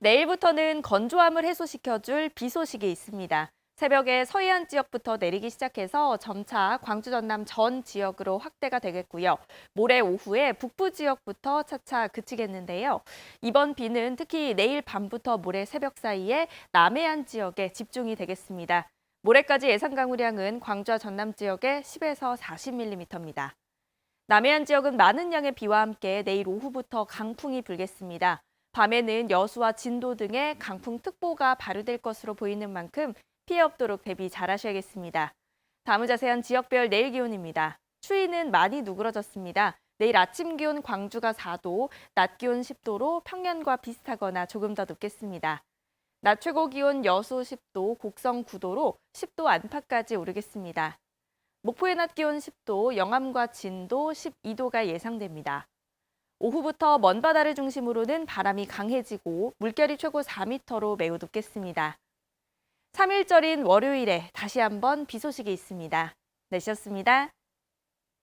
내일부터는 건조함을 해소시켜줄 비 소식이 있습니다. 새벽에 서해안 지역부터 내리기 시작해서 점차 광주 전남 전 지역으로 확대가 되겠고요. 모레 오후에 북부 지역부터 차차 그치겠는데요. 이번 비는 특히 내일 밤부터 모레 새벽 사이에 남해안 지역에 집중이 되겠습니다. 모레까지 예상 강우량은 광주와 전남 지역에 10에서 40mm입니다. 남해안 지역은 많은 양의 비와 함께 내일 오후부터 강풍이 불겠습니다. 밤에는 여수와 진도 등의 강풍특보가 발효될 것으로 보이는 만큼 피해 없도록 대비 잘하셔야겠습니다. 다음은 자세한 지역별 내일 기온입니다. 추위는 많이 누그러졌습니다. 내일 아침 기온 광주가 4도, 낮 기온 10도로 평년과 비슷하거나 조금 더 높겠습니다. 낮 최고 기온 여수 10도, 곡성 9도로 10도 안팎까지 오르겠습니다. 목포의 낮 기온 10도, 영암과 진도 12도가 예상됩니다. 오후부터 먼 바다를 중심으로는 바람이 강해지고 물결이 최고 4m로 매우 높겠습니다. 3일절인 월요일에 다시 한번 비 소식이 있습니다. 내셨습니다.